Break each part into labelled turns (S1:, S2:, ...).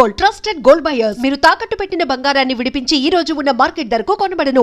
S1: Gold trusted gold buyers. మీరు తాకట్టు పెట్టిన బంగారాన్ని విడిపించి ఈ రోజు ఉన్న మార్కెట్ ధరకు కొనబడను.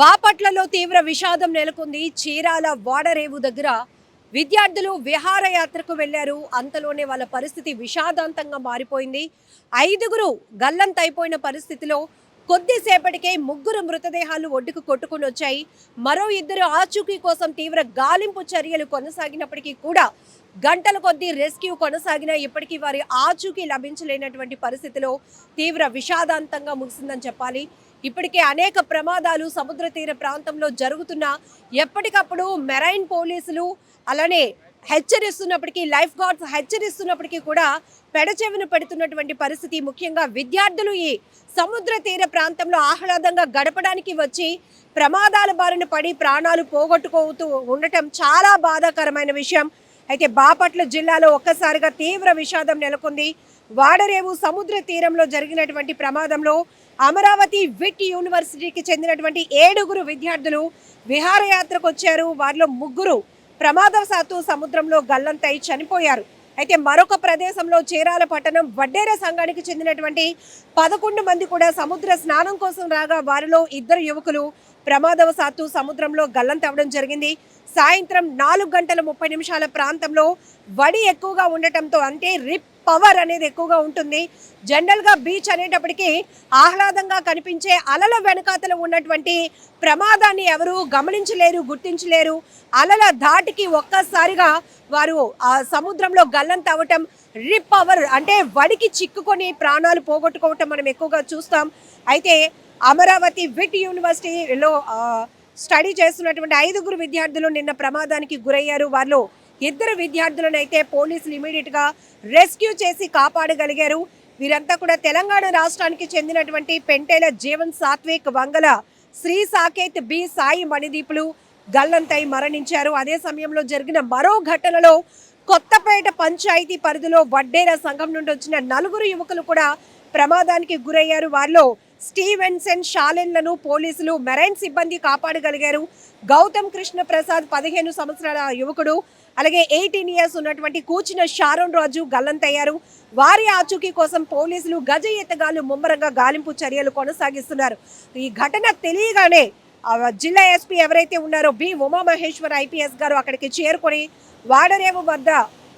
S2: బాపట్లలో తీవ్ర విషాదం నెలకొంది. చీరాల వాడరేవు దగ్గర విద్యార్థులు విహారయాత్రకు వెళ్ళారు. అంతలోనే వాళ్ళ పరిస్థితి విషాదాంతంగా మారిపోయింది. ఐదుగురు గల్లంతైపోయిన పరిస్థితిలో కొద్దిసేపటికే ముగ్గురు మృతదేహాలు ఒడ్డుకు కొట్టుకుని వచ్చాయి. మరో ఇద్దరు ఆచూకీ కోసం తీవ్ర గాలింపు చర్యలు కొనసాగినప్పటికీ కూడా గంటల కొద్దీ రెస్క్యూ కొనసాగినా ఇప్పటికీ వారి ఆచూకీ లభించలేనటువంటి పరిస్థితిలో తీవ్ర విషాదాంతంగా ముగిసిందని చెప్పాలి. ఇప్పటికే అనేక ప్రమాదాలు సముద్ర తీర ప్రాంతంలో జరుగుతున్నా ఎప్పటికప్పుడు మెరైన్ పోలీసులు అలానే హెచ్చరిస్తున్నప్పటికీ లైఫ్ గార్డ్స్ హెచ్చరిస్తున్నప్పటికీ కూడా పెడచెవిన పెడుతున్నటువంటి పరిస్థితి. ముఖ్యంగా విద్యార్థులు ఈ సముద్ర తీర ప్రాంతంలో ఆహ్లాదంగా గడపడానికి వచ్చి ప్రమాదాల బారిన పడి ప్రాణాలు పోగొట్టుకోతూ ఉండటం చాలా బాధాకరమైన విషయం. అయితే బాపట్ల జిల్లాలో ఒక్కసారిగా తీవ్ర విషాదం నెలకొంది. వాడరేవు సముద్ర తీరంలో జరిగినటువంటి ప్రమాదంలో అమరావతి విట్ యూనివర్సిటీకి చెందినటువంటి ఏడుగురు విద్యార్థులు విహారయాత్రకు వచ్చారు. వారిలో ముగ్గురు ప్రమాదవశాత్తు సముద్రంలో గల్లంతై చనిపోయారు. అయితే మరొక ప్రదేశంలో చీరాల పట్టణం వడ్డేర సంఘానికి చెందినటువంటి పదకొండు మంది కూడా సముద్ర స్నానం కోసం రాగా వారిలో ఇద్దరు యువకులు ప్రమాదవశాత్తు సముద్రంలో గల్లంతవ్వడం జరిగింది. సాయంత్రం నాలుగు గంటల ముప్పై నిమిషాల ప్రాంతంలో వడి ఎక్కువగా ఉండటంతో అంటే రిప్ పవర్ అనేది ఎక్కువగా ఉంటుంది. జనరల్గా బీచ్ అనేటప్పటికీ ఆహ్లాదంగా కనిపించే అలల వెనకాతలు ఉన్నటువంటి ప్రమాదాన్ని ఎవరు గమనించలేరు గుర్తించలేరు. అలల ధాటికి ఒక్కసారిగా వారు ఆ సముద్రంలో గల్లంత అవ్వటం రిప్ అవర్ అంటే వడికి చిక్కుకొని ప్రాణాలు పోగొట్టుకోవటం మనం ఎక్కువగా చూస్తాం. అయితే అమరావతి విట్ యూనివర్సిటీలో స్టడీ చేస్తున్నటువంటి ఐదుగురు విద్యార్థులు నిన్న ప్రమాదానికి గురయ్యారు. వాళ్ళు ఇద్దరు విద్యార్థులనైతే పోలీసులు ఇమీడియట్గా రెస్క్యూ చేసి కాపాడగలిగారు. వీరంతా కూడా తెలంగాణ రాష్ట్రానికి చెందినటువంటి పెంటేల జీవన్ సాత్విక్ వంగల శ్రీ సాకేత్ బి సాయి మణిదీపులు గల్లంతై మరణించారు. అదే సమయంలో జరిగిన మరో ఘటనలో కొత్తపేట పంచాయతీ పరిధిలో వడ్డేర సంఘం నుండి వచ్చిన నలుగురు యువకులు కూడా ప్రమాదానికి గురయ్యారు. వారిలో స్టీవెన్సన్ షాలెన్లను పోలీసులు మెరైన్ సిబ్బంది కాపాడగలిగారు. గౌతమ్ కృష్ణ ప్రసాద్ పదిహేను సంవత్సరాల యువకుడు అలాగే ఎయిటీన్ ఇయర్స్ ఉన్నటువంటి కూచిన షారోన్ రాజు గల్లంతయ్యారు. వారి ఆచూకీ కోసం పోలీసులు గజ ఎత్తగాలు ముమ్మరంగా గాలింపు చర్యలు కొనసాగిస్తున్నారు. ఈ ఘటన తెలియగానే జిల్లా ఎస్పీ ఎవరైతే ఉన్నారో బి ఉమామహేశ్వర్ ఐపీఎస్ గారు అక్కడికి చేరుకొని వాడరేవు వద్ద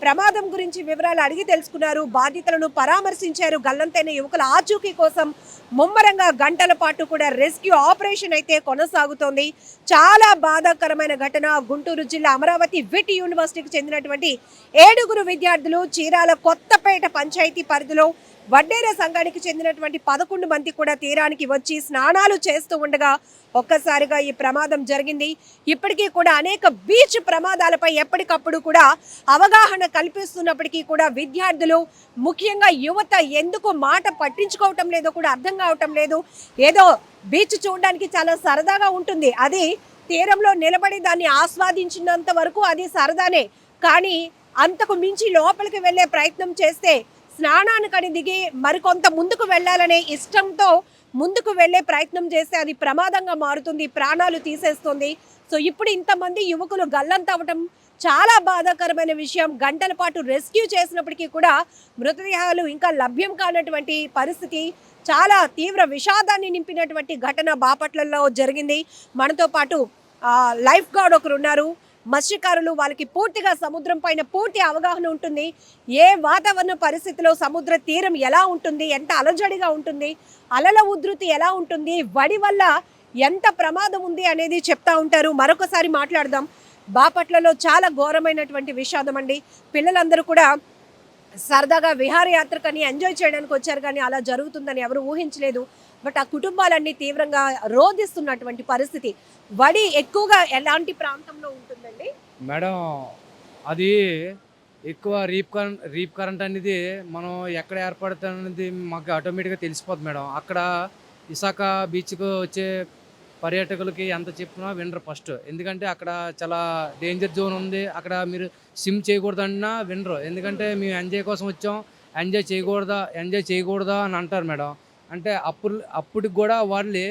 S2: ప్రమాదం గురించి వివరాలు అడిగి తెలుసుకున్నారు. బాధితులను పరామర్శించారు. గల్లంతైన యువకుల ఆచూకీ కోసం ముమ్మరంగా గంటల పాటు కూడా రెస్క్యూ ఆపరేషన్ అయితే కొనసాగుతోంది. చాలా బాధాకరమైన ఘటన. గుంటూరు జిల్లా అమరావతి విట్ యూనివర్సిటీకి చెందినటువంటి ఏడుగురు విద్యార్థులు చీరాల కొత్తపేట పంచాయతీ పరిధిలో వడ్డేర సంఘానికి చెందినటువంటి పదకొండు మంది కూడా తీరానికి వచ్చి స్నానాలు చేస్తూ ఉండగా ఒక్కసారిగా ఈ ప్రమాదం జరిగింది. ఇప్పటికీ కూడా అనేక బీచ్ ప్రమాదాలపై ఎప్పటికప్పుడు కూడా అవగాహన కల్పిస్తున్నప్పటికీ కూడా విద్యార్థులు ముఖ్యంగా యువత ఎందుకు మాట పట్టించుకోవటం లేదో కూడా అర్థం కావటం లేదు. ఏదో బీచ్ చూడడానికి చాలా సరదాగా ఉంటుంది. అది తీరంలో నిలబడి దాన్ని ఆస్వాదించినంత వరకు అది సరదానే. కానీ అంతకు మించి లోపలికి వెళ్ళే ప్రయత్నం చేస్తే స్నానానికని దిగి మరికొంత ముందుకు వెళ్ళాలనే ఇష్టంతో ముందుకు వెళ్ళే ప్రయత్నం చేస్తే అది ప్రమాదంగా మారుతుంది ప్రాణాలు తీసేస్తుంది. సో ఇప్పుడు ఇంతమంది యువకులు గల్లంతవ్వటం చాలా బాధాకరమైన విషయం. గంటల పాటు రెస్క్యూ చేసినప్పటికీ కూడా మృతదేహాలు ఇంకా లభ్యం కానటువంటి పరిస్థితి చాలా తీవ్ర విషాదాన్ని నింపినటువంటి ఘటన బాపట్లలో జరిగింది. మనతో పాటు లైఫ్ గార్డ్ ఒకరు ఉన్నారు మత్స్యకారులు వాళ్ళకి పూర్తిగా సముద్రం పైన పూర్తి అవగాహన ఉంటుంది. ఏ వాతావరణ పరిస్థితిలో సముద్ర తీరం ఎలా ఉంటుంది? ఎంత అలజడిగా ఉంటుంది? అలల ఉధృతి ఎలా ఉంటుంది? వడి వల్ల ఎంత ప్రమాదం ఉంది అనేది చెప్తా ఉంటారు. మరొకసారి మాట్లాడదాం. బాపట్లలో చాలా ఘోరమైనటువంటి విషాదం అండి. పిల్లలందరూ కూడా సరదాగా విహారయాత్రకని ఎంజాయ్ చేయడానికి వచ్చారు కానీ అలా జరుగుతుందని ఎవరు ఊహించలేదు. బట్ ఆ కుటుంబాలన్నీ తీవ్రంగా రోధిస్తున్నటువంటి పరిస్థితి. వడి ఎక్కువగా ఎలాంటి ప్రాంతంలో ఉంటుందండి?
S3: మేడం అది ఎక్కువ రీప్ కరెంట్ రీప్ కరెంట్ అనేది మనం ఎక్కడ ఏర్పడుతుంది మాకు ఆటోమేటిక్గా తెలిసిపోతుంది మేడం. అక్కడ విశాఖ బీచ్కు వచ్చే పర్యాటకులకి ఎంత చెప్పినా వినరు ఫస్ట్. ఎందుకంటే అక్కడ చాలా డేంజర్ జోన్ ఉంది. అక్కడ మీరు స్విమ్ చేయకూడదన్నా వినరు. ఎందుకంటే మేము ఎంజాయ్ కోసం వచ్చాం. ఎంజాయ్ చేయకూడదా ఎంజాయ్ చేయకూడదా అని అంటారు మేడం. అంటే అప్పుడు అప్పటికి కూడా వాళ్ళు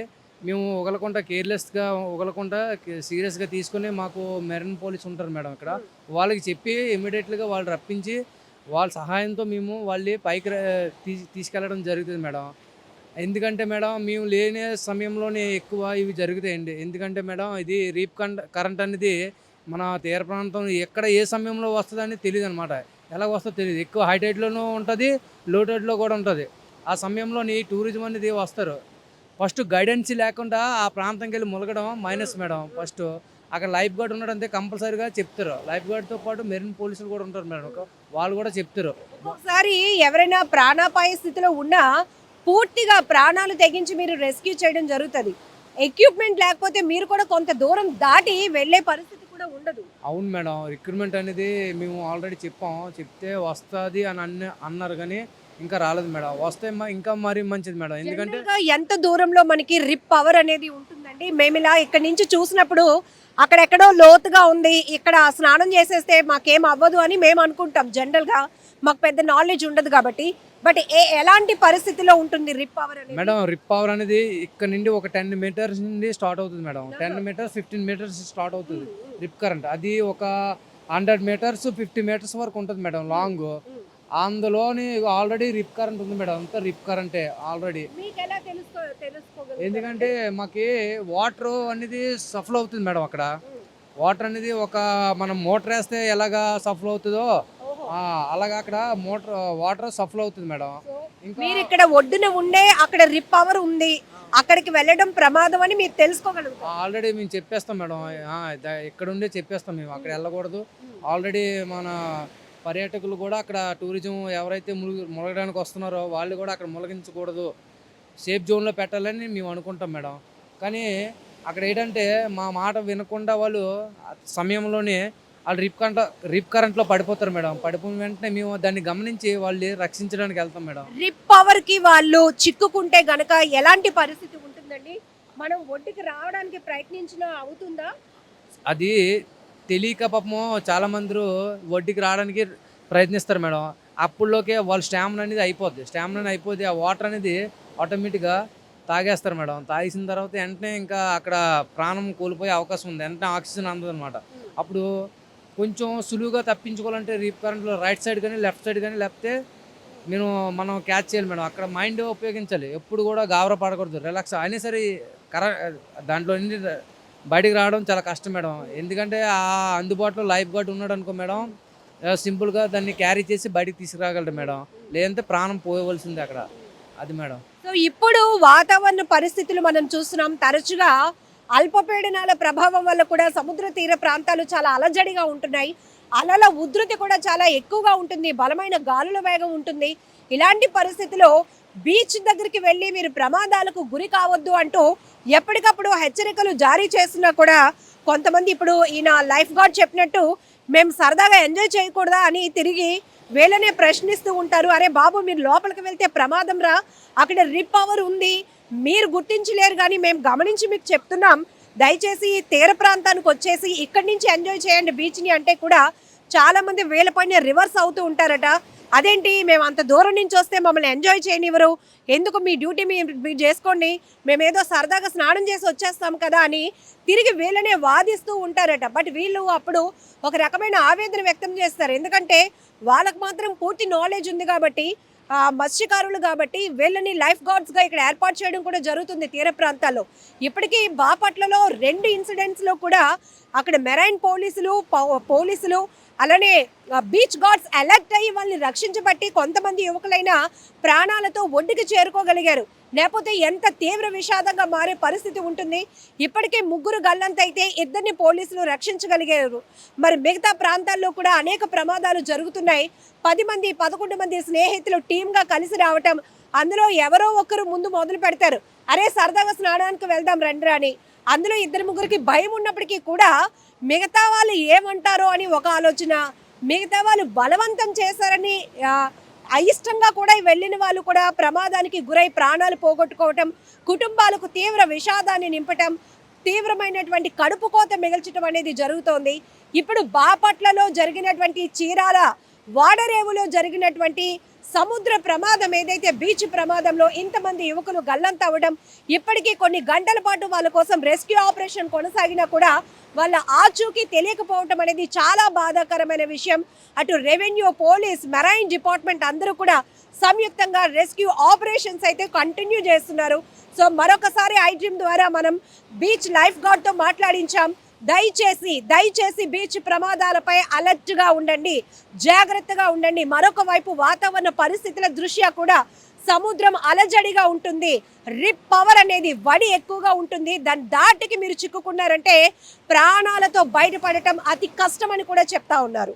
S3: మేము ఒకలకుండా కేర్లెస్గా ఒకలకుండా సీరియస్గా తీసుకుని మాకు మెరైన్ పోలీస్ ఉంటారు మేడం ఇక్కడ వాళ్ళకి చెప్పి ఇమీడియట్గా వాళ్ళు రప్పించి వాళ్ళ సహాయంతో మేము వాళ్ళని పైకి తీసుకెళ్ళడం జరుగుతుంది మేడం. ఎందుకంటే మేడం మేము లేని సమయంలోనే ఎక్కువ ఇవి జరుగుతాయండి. ఎందుకంటే మేడం ఇది రీప్ కంట కరెంట్ అనేది మన తీర ప్రాంతం ఎక్కడ ఏ సమయంలో వస్తుందని తెలియదు అనమాట ఎలా వస్తుందో తెలియదు. ఎక్కువ హై టైడ్లోనూ ఉంటుంది లో టైడ్లో కూడా ఉంటుంది. ఆ సమయంలోని టూరిజం అనేది వస్తారు. ఫస్ట్ గైడెన్స్ లేకుండా ఆ ప్రాంతంకి వెళ్ళి ములగడం మైనస్ మేడం ఫస్ట్. అక్కడ లైఫ్ గార్డ్ ఉన్నాడు అంతే కంపల్సరీగా చెప్తారు. లైఫ్ గార్డ్తో పాటు మెరీన్ పోలీసులు కూడా ఉంటారు మేడం. వాళ్ళు కూడా చెప్తారు.
S2: ఒకసారి ఎవరైనా ప్రాణాపాయ స్థితిలో ఉన్నా పూర్తిగా ప్రాణాలు తెగించి మీరు రెస్క్యూ చేయడం జరుగుతుంది. ఎక్విప్మెంట్ లేకపోతే మీరు కూడా కొంత దూరం దాటి వెళ్ళే పరిస్థితి కూడా ఉండదు.
S3: అవును మేడం. రిక్రూట్మెంట్ అనేది మేము ఆల్రెడీ చెప్పాం. చెప్తే వస్తుంది అని అన్న అన్నారు కానీ ఇంకా రాలేదు మేడం. వస్తే మ- ఇంకా మరీ మంచిది మేడం. ఎందుకంటే
S2: ఎంత దూరంలో మనకి రిప్ పవర్ అనేది ఉంటుందండి? మేము ఇలా ఇక్కడ నుంచి చూసినప్పుడు అక్కడెక్కడో లోతుగా ఉంది. ఇక్కడ స్నానం చేసేస్తే మాకేం అవ్వదు అని మేము అనుకుంటాం. జనరల్గా మాకు పెద్ద నాలెడ్జ్ ఉండదు కాబట్టి. బట్ ఏ ఎలాంటి పరిస్థితిలో ఉంటుంది రిప్ పవర్ అనేది?
S3: మేడం రిప్ పవర్ అనేది ఇక్కడ నుండి ఒక టెన్ మీటర్స్ నుండి స్టార్ట్ అవుతుంది madam. Ten metres fifteen metres start అవుతుంది రిప్ కరెంట్. అది ఒక హండ్రెడ్ మీటర్స్ ఫిఫ్టీ మీటర్స్ వరకు ఉంటుంది మేడం లాంగ్. అందులోని ఆల్రెడీ రిప్ కరెంట్ ఉంది మేడం అంతా రిప్ కరెంటే ఆల్రెడీ? ఎందుకంటే మాకి వాటర్ అనేది సఫల్ అవుతుంది మేడం అక్కడ. వాటర్ అనేది ఒక మనం మోటార్ వేస్తే ఎలాగా సఫల్ అవుతుందో అలాగా అక్కడ మోటార్ వాటర్ సఫల్ అవుతుంది మేడం.
S2: మీరు ఇక్కడ ఒడ్డున ఉండే అక్కడ రిప్ పవర్ ఉంది. అక్కడికి వెళ్ళడం ప్రమాదం అని మీరు తెలుసుకోగలుగుతారు.
S3: ఆల్రెడీ మేము చెప్పేస్తాం మేడం ఇక్కడ ఉండే చెప్పేస్తాం మేము అక్కడ వెళ్ళకూడదు. ఆల్రెడీ మన పర్యాటకులు కూడా అక్కడ టూరిజం ఎవరైతే ములుగు ములగడానికి వస్తున్నారో వాళ్ళు కూడా అక్కడ ములగించకూడదు. సేఫ్ జోన్లో పెట్టాలని మేము అనుకుంటాం మేడం. కానీ అక్కడ ఏంటంటే మా మాట వినకుండా వాళ్ళు సమయంలోనే వాళ్ళు రిప్ కరెంట్ రిప్ కరెంట్లో పడిపోతారు మేడం. పడిపోయిన వెంటనే మేము దాన్ని గమనించి వాళ్ళు రక్షించడానికి వెళ్తాం మేడం.
S2: రిప్ పవర్కి వాళ్ళు చిక్కుకుంటే గనక ఎలాంటి పరిస్థితి ఉంటుందండి? మనం ఒడ్డుకి రావడానికి ప్రయత్నించినా అవుతుందా?
S3: అది తెలియక పాపము చాలామంది వడ్డీకి రావడానికి ప్రయత్నిస్తారు మేడం. అప్పుడులోకే వాళ్ళ స్టామినా అనేది అయిపోద్ది. స్టామినా అయిపోతే ఆ వాటర్ అనేది ఆటోమేటిక్గా తాగేస్తారు మేడం. తాగేసిన తర్వాత వెంటనే ఇంకా అక్కడ ప్రాణం కోల్పోయే అవకాశం ఉంది. వెంటనే ఆక్సిజన్ అందదు అనమాట అప్పుడు కొంచెం సులువుగా తప్పించుకోవాలంటే రీప్ కరెంట్లో రైట్ సైడ్ కానీ లెఫ్ట్ సైడ్ కానీ లేకపోతే నేను మనం క్యాచ్ చేయాలి మేడం. అక్కడ మైండ్ ఉపయోగించాలి. ఎప్పుడు కూడా గాబర పడకూడదు. రిలాక్స్ అయినా సరే కర దాంట్లో బయటికి రావడం చాలా కష్టం మేడం. ఎందుకంటే ఆ అందుబాటులో లైఫ్ గార్డ్ ఉన్నాడు అనుకో మేడం సింపుల్గా దాన్ని క్యారీ చేసి బయటికి తీసుకురాగలరు మేడం. లేదంటే ప్రాణం పోయవలసింది అక్కడ. అది మేడం.
S2: సో ఇప్పుడు వాతావరణ పరిస్థితులు మనం చూస్తున్నాం. తరచుగా అల్పపీడనాల ప్రభావం వల్ల కూడా సముద్ర తీర ప్రాంతాలు చాలా అలజడిగా ఉంటున్నాయి. అలల ఉధృతి కూడా చాలా ఎక్కువగా ఉంటుంది. బలమైన గాలుల వేగం ఉంటుంది. ఇలాంటి పరిస్థితిలో బీచ్ దగ్గరికి వెళ్ళి మీరు ప్రమాదాలకు గురి కావద్దు అంటూ ఎప్పటికప్పుడు హెచ్చరికలు జారీ చేస్తున్నా కూడా కొంతమంది ఇప్పుడు ఈయన లైఫ్ గార్డ్ చెప్పినట్టు మేము సరదాగా ఎంజాయ్ చేయకూడదా? అని తిరిగి వీళ్ళనే ప్రశ్నిస్తూ ఉంటారు. అరే బాబు మీరు లోపలికి వెళ్తే ప్రమాదం రా. అక్కడ రిప్ పవర్ ఉంది. మీరు గుర్తించలేరు కానీ మేము గమనించి మీకు చెప్తున్నాం. దయచేసి ఈ తీర ప్రాంతానికి వచ్చేసి ఇక్కడి నుంచి ఎంజాయ్ చేయండి బీచ్ని. అంటే కూడా చాలామంది వీళ్ళ రివర్స్ అవుతూ ఉంటారట. అదేంటి మేము అంత దూరం నుంచి వస్తే మమ్మల్ని ఎంజాయ్ చేయనివ్వరు. ఎందుకు మీ డ్యూటీ మీరు మీరు చేసుకోండి మేము ఏదో సరదాగా స్నానం చేసి వచ్చేస్తాం కదా అని తిరిగి వీళ్ళనే వాదిస్తూ ఉంటారట. బట్ వీళ్ళు అప్పుడు ఒక రకమైన ఆవేదన వ్యక్తం చేస్తారు. ఎందుకంటే వాళ్ళకు మాత్రం పూర్తి నాలెడ్జ్ ఉంది కాబట్టి మత్స్యకారులు కాబట్టి వీళ్ళని లైఫ్ గార్డ్స్గా ఇక్కడ ఏర్పాటు చేయడం కూడా జరుగుతుంది తీర ప్రాంతాల్లో. ఇప్పటికీ బాపట్లలో రెండు ఇన్సిడెంట్స్లో కూడా అక్కడ మెరైన్ పోలీసులు పోలీసులు అలానే బీచ్ గార్డ్స్ అలర్ట్ అయ్యి వాళ్ళని రక్షించబట్టి కొంతమంది యువకులైన ప్రాణాలతో ఒడ్డుకి చేరుకోగలిగారు. లేకపోతే ఎంత తీవ్ర విషాదంగా మారే పరిస్థితి ఉంటుంది. ఇప్పటికే ముగ్గురు గల్లంతైతే ఇద్దరిని పోలీసులు రక్షించగలిగారు. మరి మిగతా ప్రాంతాల్లో కూడా అనేక ప్రమాదాలు జరుగుతున్నాయి. పది మంది పదకొండు మంది స్నేహితులు టీమ్గా కలిసి రావటం అందులో ఎవరో ఒకరు ముందు మొదలు పెడతారు. అరే సరదాగా స్నానానికి వెళ్దాం రండి రాని అందులో ఇద్దరు ముగ్గురికి భయం ఉన్నప్పటికీ కూడా మిగతా వాళ్ళు ఏమంటారో అని ఒక ఆలోచన మిగతా వాళ్ళు బలవంతం చేశారని అయిష్టంగా కూడా వెళ్ళిన వాళ్ళు కూడా ప్రమాదానికి గురై ప్రాణాలు పోగొట్టుకోవటం కుటుంబాలకు తీవ్ర విషాదాన్ని నింపటం తీవ్రమైనటువంటి కడుపు కోత మిగల్చడం అనేది జరుగుతోంది. ఇప్పుడు బాపట్లలో జరిగినటువంటి చీరాల వాడరేవులో జరిగినటువంటి సముద్ర ప్రమాదం ఏదైతే బీచ్ ప్రమాదంలో ఇంతమంది యువకులు గల్లంతవ్వడం ఇప్పటికీ కొన్ని గంటల పాటు వాళ్ళ కోసం రెస్క్యూ ఆపరేషన్ కొనసాగినా కూడా వాళ్ళ ఆచూకీ తెలియకపోవటం అనేది చాలా బాధాకరమైన విషయం. అటు రెవెన్యూ పోలీస్ మెరైన్ డిపార్ట్మెంట్ అందరూ కూడా సంయుక్తంగా రెస్క్యూ ఆపరేషన్స్ అయితే కంటిన్యూ చేస్తున్నారు. సో మరొకసారి ఐ డ్రీమ్ ద్వారా మనం బీచ్ లైఫ్ గార్డ్తో మాట్లాడించాం. దయచేసి దయచేసి బీచ్ ప్రమాదాలపై అలర్ట్గా ఉండండి. జాగ్రత్తగా ఉండండి. మరొక వైపు వాతావరణ పరిస్థితుల దృష్ట్యా కూడా సముద్రం అలజడిగా ఉంటుంది. రిప్ పవర్ అనేది వడి ఎక్కువగా ఉంటుంది. దాని దాటికి మీరు చిక్కుకున్నారంటే ప్రాణాలతో బయటపడటం అతి కష్టమని కూడా చెప్తా ఉన్నారు.